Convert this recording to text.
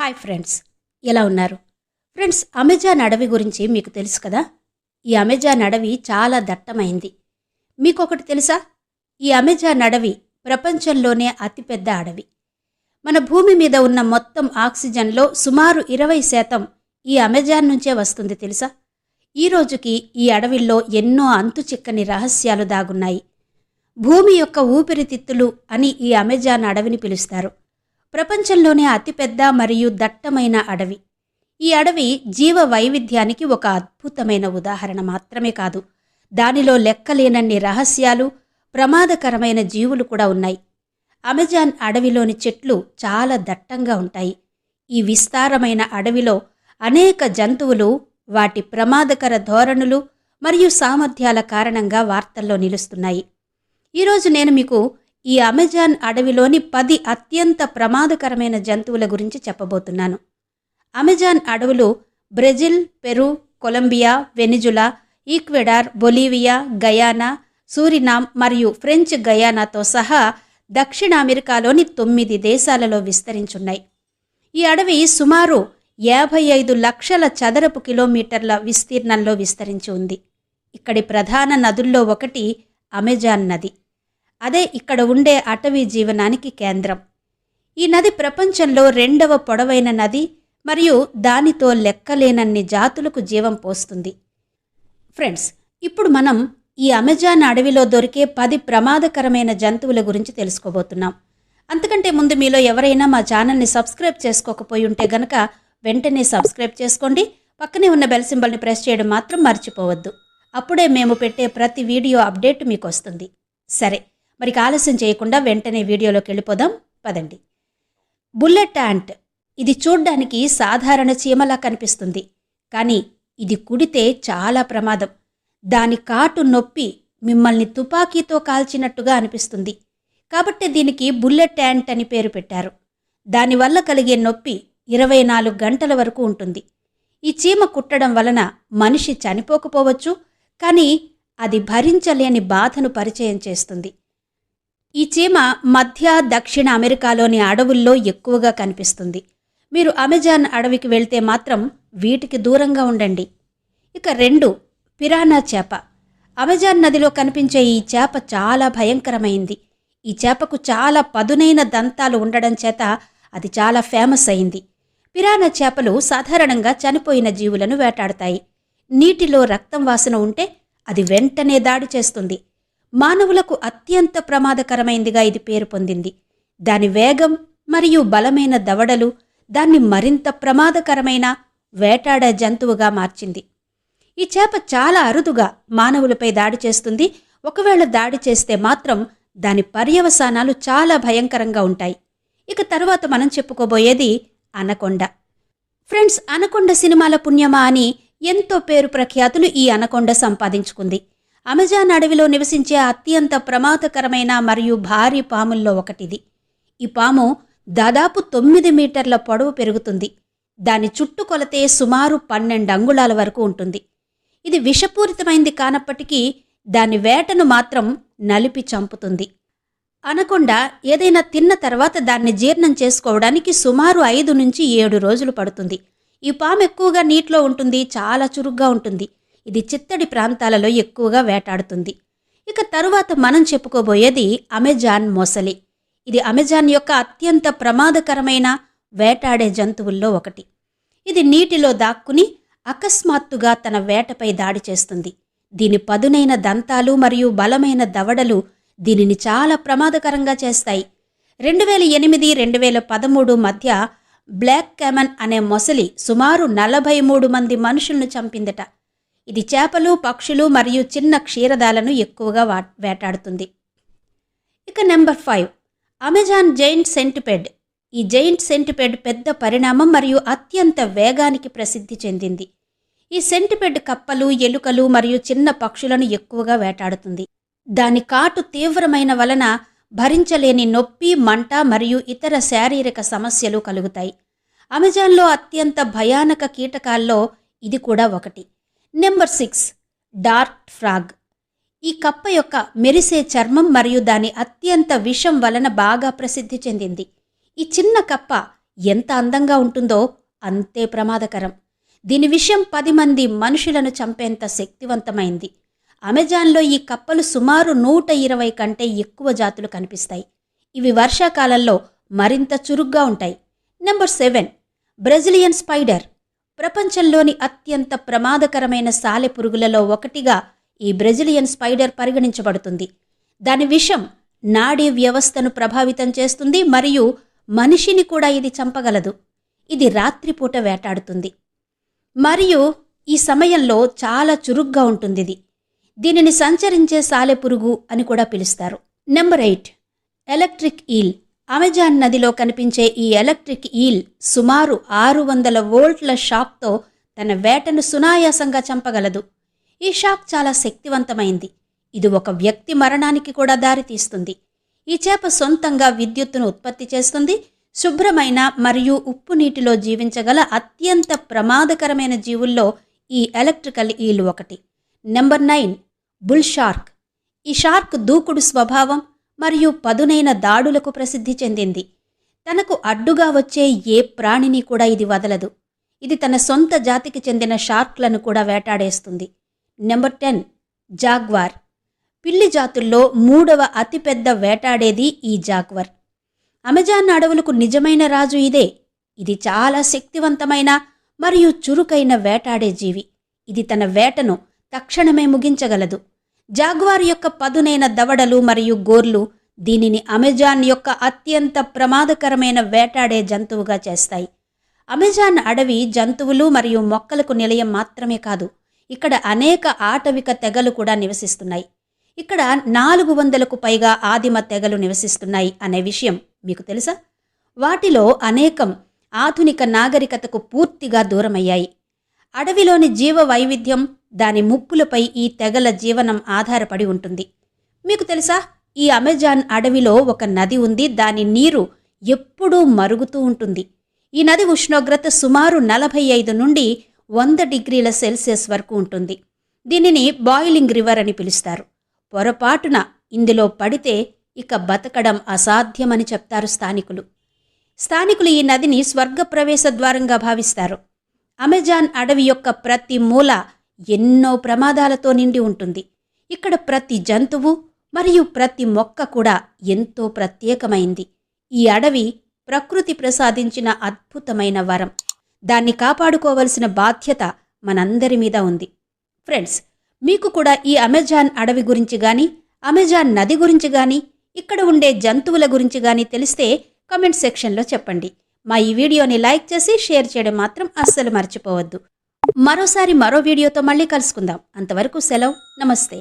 Hi friends ఎలా ఉన్నారు? Friends Amazon అడవి గురించి మీకు తెలుసు కదా? ఈ అమెజాన్ అడవి చాలా దట్టమైంది. మీకు ఒకటి తెలుసా? ఈ అమెజాన్ అడవి ప్రపంచంలోనే అతిపెద్ద అడవి. మన భూమి మీద ఉన్న మొత్తం ఆక్సిజన్లో సుమారు ఇరవై శాతం ఈ అమెజాన్ నుంచే వస్తుంది తెలుసా? ఈ రోజుకి ఈ అడవిలో ఎన్నో అంతుచిక్కని రహస్యాలు దాగున్నాయి. భూమి యొక్క ఊపిరితిత్తులు అని ఈ అమెజాన్ అడవిని పిలుస్తారు. ప్రపంచంలోనే అతిపెద్ద మరియు దట్టమైన అడవి. ఈ అడవి జీవ వైవిధ్యానికి ఒక అద్భుతమైన ఉదాహరణ మాత్రమే కాదు. దానిలో లెక్కలేనన్ని రహస్యాలు ప్రమాదకరమైన జీవులు కూడా ఉన్నాయి. అమెజాన్ అడవిలోని చెట్లు చాలా దట్టంగా ఉంటాయి. ఈ విస్తారమైన అడవిలో అనేక జంతువులు వాటి ప్రమాదకర ధోరణులు మరియు సామర్థ్యాల కారణంగా వార్తల్లో నిలుస్తున్నాయి. ఈరోజు నేను మీకు ఈ అమెజాన్ అడవిలోని పది అత్యంత ప్రమాదకరమైన జంతువుల గురించి చెప్పబోతున్నాను. అమెజాన్ అడవులు Brazil Peru Colombia Venezuela Ecuador Bolivia Guyana Suriname మరియు ఫ్రెంచ్ గయానాతో సహా దక్షిణ అమెరికాలోని తొమ్మిది దేశాలలో విస్తరించున్నాయి. ఈ అడవి సుమారు యాభై ఐదు లక్షల చదరపు కిలోమీటర్ల విస్తీర్ణంలో విస్తరించి ఉంది. ఇక్కడి ప్రధాన నదుల్లో ఒకటి అమెజాన్ నది. అదే ఇక్కడ ఉండే అటవీ జీవనానికి కేంద్రం. ఈ నది ప్రపంచంలో రెండవ పొడవైన నది మరియు దానితో లెక్కలేనన్ని జాతులకు జీవం పోస్తుంది. ఫ్రెండ్స్ ఇప్పుడు మనం ఈ అమెజాన్ అడవిలో దొరికే పది ప్రమాదకరమైన జంతువుల గురించి తెలుసుకోబోతున్నాం. అంతకంటే ముందు మీలో ఎవరైనా మా ఛానల్ని సబ్స్క్రైబ్ చేసుకోకపోయి ఉంటే గనక వెంటనే సబ్స్క్రైబ్ చేసుకోండి. పక్కనే ఉన్న బెల్ సింబల్ని ప్రెస్ చేయడం మాత్రం మర్చిపోవద్దు. అప్పుడే మేము పెట్టే ప్రతి వీడియో అప్డేట్ మీకు వస్తుంది. సరే మరి ఆలస్యం చేయకుండా వెంటనే వీడియోలోకి వెళ్ళిపోదాం. పదండి. Bullet ant. ఇది చూడ్డానికి సాధారణ చీమలా కనిపిస్తుంది. కానీ ఇది కుడితే చాలా ప్రమాదం. దాని కాటు నొప్పి మిమ్మల్ని తుపాకీతో కాల్చినట్టుగా అనిపిస్తుంది. కాబట్టి దీనికి బుల్లెట్ యాంట్ అని పేరు పెట్టారు. దానివల్ల కలిగే నొప్పి ఇరవై నాలుగు గంటల వరకు ఉంటుంది. ఈ చీమ కుట్టడం వలన మనిషి చనిపోకపోవచ్చు కానీ అది భరించలేని బాధను పరిచయం చేస్తుంది. ఈ చీమ మధ్య దక్షిణ అమెరికాలోని అడవుల్లో ఎక్కువగా కనిపిస్తుంది. మీరు అమెజాన్ అడవికి వెళ్తే మాత్రం వీటికి దూరంగా ఉండండి. ఇక రెండు పిరానా చేప. అమెజాన్ నదిలో కనిపించే ఈ చేప చాలా భయంకరమైంది. ఈ చేపకు చాలా పదునైన దంతాలు ఉండడం చేత అది చాలా ఫేమస్ అయింది. పిరానా చేపలు సాధారణంగా చనిపోయిన జీవులను వేటాడతాయి. నీటిలో రక్తం వాసన ఉంటే అది వెంటనే దాడి చేస్తుంది. మానవులకు అత్యంత ప్రమాదకరమైందిగా ఇది పేరు పొందింది. దాని వేగం మరియు బలమైన దవడలు దాన్ని మరింత ప్రమాదకరమైన వేటాడే జంతువుగా మార్చింది. ఈ చేప చాలా అరుదుగా మానవులపై దాడి చేస్తుంది. ఒకవేళ దాడి చేస్తే మాత్రం దాని పర్యవసానాలు చాలా భయంకరంగా ఉంటాయి. ఇక తర్వాత మనం చెప్పుకోబోయేది అనకొండ. ఫ్రెండ్స్ అనకొండ సినిమాల పుణ్యమా అని ఎంతో పేరు ప్రఖ్యాతులు ఈ అనకొండ సంపాదించుకుంది. అమెజాన్ అడవిలో నివసించే అత్యంత ప్రమాదకరమైన మరియు భారీ పాముల్లో ఒకటిది. ఈ పాము దాదాపు తొమ్మిది మీటర్ల పొడవు పెరుగుతుంది. దాని చుట్టుకొలతే సుమారు పన్నెండు అంగుళాల వరకు ఉంటుంది. ఇది విషపూరితమైంది కానప్పటికీ దాని వేటను మాత్రం నలిపి చంపుతుంది. అనకొండ ఏదైనా తిన్న తర్వాత దాన్ని జీర్ణం చేసుకోవడానికి సుమారు ఐదు నుంచి ఏడు రోజులు పడుతుంది. ఈ పాము ఎక్కువగా నీటిలో ఉంటుంది చాలా చురుగ్గా ఉంటుంది. ఇది చిత్తడి ప్రాంతాలలో ఎక్కువగా వేటాడుతుంది. ఇక తరువాత మనం చెప్పుకోబోయేది అమెజాన్ మొసలి. ఇది అమెజాన్ యొక్క అత్యంత ప్రమాదకరమైన వేటాడే జంతువుల్లో ఒకటి. ఇది నీటిలో దాక్కుని అకస్మాత్తుగా తన వేటపై దాడి చేస్తుంది. దీని పదునైన దంతాలు మరియు బలమైన దవడలు దీనిని చాలా ప్రమాదకరంగా చేస్తాయి. రెండు వేల ఎనిమిది రెండు వేల పదమూడు మధ్య బ్లాక్ క్యామన్ అనే మొసలి సుమారు నలభై మూడు మంది మనుషులను చంపిందట. ఇది చేపలు పక్షులు మరియు చిన్న క్షీరదాలను ఎక్కువగా వా వేటాడుతుంది. ఇక number five. Amazon giant centipede. ఈ జైంట్ సెంటిపెడ్ పెద్ద పరిణామం మరియు అత్యంత వేగానికి ప్రసిద్ధి చెందింది. ఈ సెంటిపెడ్ కప్పలు ఎలుకలు మరియు చిన్న పక్షులను ఎక్కువగా వేటాడుతుంది. దాని కాటు తీవ్రమైన వలన భరించలేని నొప్పి మంట మరియు ఇతర శారీరక సమస్యలు కలుగుతాయి. అమెజాన్లో అత్యంత భయానక కీటకాల్లో ఇది కూడా ఒకటి. Number six dark frog. ఈ కప్ప యొక్క మెరిసే చర్మం మరియు దాని అత్యంత విషం వలన బాగా ప్రసిద్ధి చెందింది. ఈ చిన్న కప్ప ఎంత అందంగా ఉంటుందో అంతే ప్రమాదకరం. దీని విషయం పది మంది మనుషులను చంపేంత శక్తివంతమైంది. అమెజాన్లో ఈ కప్పలు సుమారు నూట ఇరవై కంటే ఎక్కువ జాతులు కనిపిస్తాయి. ఇవి వర్షాకాలంలో మరింత చురుగ్గా ఉంటాయి. Number seven Brazilian spider. ప్రపంచంలోని అత్యంత ప్రమాదకరమైన సాలెపురుగులలో ఒకటిగా ఈ బ్రెజిలియన్ స్పైడర్ పరిగణించబడుతుంది. దాని విషం నాడీ వ్యవస్థను ప్రభావితం చేస్తుంది మరియు మనిషిని కూడా ఇది చంపగలదు. ఇది రాత్రిపూట వేటాడుతుంది. మరియు ఈ సమయంలో చాలా చురుగ్గా ఉంటుంది ఇది. దీనిని సంచరించే సాలెపురుగు అని కూడా పిలుస్తారు. Number eight electric eel. Amazon నదిలో కనిపించే ఈ ఎలక్ట్రిక్ ఈల్ సుమారు ఆరు వందల వోల్ట్ల షాక్తో తన వేటను సునాయాసంగా చంపగలదు. ఈ షాక్ చాలా శక్తివంతమైంది. ఇది ఒక వ్యక్తి మరణానికి కూడా దారితీస్తుంది. ఈ చేప సొంతంగా విద్యుత్తును ఉత్పత్తి చేస్తుంది. శుభ్రమైన మరియు ఉప్పు నీటిలో జీవించగల అత్యంత ప్రమాదకరమైన జీవుల్లో ఈ ఎలక్ట్రికల్ ఈల్ ఒకటి. Number nine bull shark. ఈ షార్క్ దూకుడు స్వభావం మరియు పదునైన దాడులకు ప్రసిద్ధి చెందింది. తనకు అడ్డుగా వచ్చే ఏ ప్రాణిని కూడా ఇది వదలదు. ఇది తన సొంత జాతికి చెందిన షార్క్లను కూడా వేటాడేస్తుంది. Number ten jaguar. పిల్లి జాతుల్లో మూడవ అతిపెద్ద వేటాడేది ఈ జాగ్వర్. అమెజాన్ అడవులకు నిజమైన రాజు ఇదే. ఇది చాలా శక్తివంతమైన మరియు చురుకైన వేటాడే జీవి. ఇది తన వేటను తక్షణమే ముగించగలదు. జాగ్వార్ యొక్క పదునైన దవడలు మరియు గోర్లు దీనిని అమెజాన్ యొక్క అత్యంత ప్రమాదకరమైన వేటాడే జంతువుగా చేస్తాయి. అమెజాన్ అడవి జంతువులు మరియు మొక్కలకు నిలయం మాత్రమే కాదు ఇక్కడ అనేక ఆటవిక తెగలు కూడా నివసిస్తున్నాయి. ఇక్కడ నాలుగు వందలకు పైగా ఆదిమ తెగలు నివసిస్తున్నాయి అనే విషయం మీకు తెలుసా? వాటిలో అనేకం ఆధునిక నాగరికతకు పూర్తిగా దూరమయ్యాయి. అడవిలోని జీవ వైవిధ్యం దాని ముప్పులపై ఈ తెగల జీవనం ఆధారపడి ఉంటుంది. మీకు తెలుసా? ఈ అమెజాన్ అడవిలో ఒక నది ఉంది. దాని నీరు ఎప్పుడూ మరుగుతూ ఉంటుంది. ఈ నది ఉష్ణోగ్రత సుమారు నలభై ఐదు నుండి వంద డిగ్రీల సెల్సియస్ వరకు ఉంటుంది. దీనిని బాయిలింగ్ రివర్ అని పిలుస్తారు. పొరపాటున ఇందులో పడితే ఇక బతకడం అసాధ్యమని చెప్తారు స్థానికులు. స్థానికులు ఈ నదిని స్వర్గ ప్రవేశ ద్వారంగా భావిస్తారు. అమెజాన్ అడవి యొక్క ప్రతి మూల ఎన్నో ప్రమాదాలతో నిండి ఉంటుంది. ఇక్కడ ప్రతి జంతువు మరియు ప్రతి మొక్క కూడా ఎంతో ప్రత్యేకమైంది. ఈ అడవి ప్రకృతి ప్రసాదించిన అద్భుతమైన వరం. దాన్ని కాపాడుకోవలసిన బాధ్యత మనందరి మీద ఉంది. ఫ్రెండ్స్ మీకు కూడా ఈ అమెజాన్ అడవి గురించి కానీ అమెజాన్ నది గురించి కానీ ఇక్కడ ఉండే జంతువుల గురించి కానీ తెలిస్తే కమెంట్ సెక్షన్లో చెప్పండి. మా ఈ వీడియోని లైక్ చేసి షేర్ చేయడం మాత్రం అస్సలు మర్చిపోవద్దు. మరోసారి మరో వీడియోతో మళ్ళీ కలుసుకుందాం. అంతవరకు సెలవు. నమస్తే.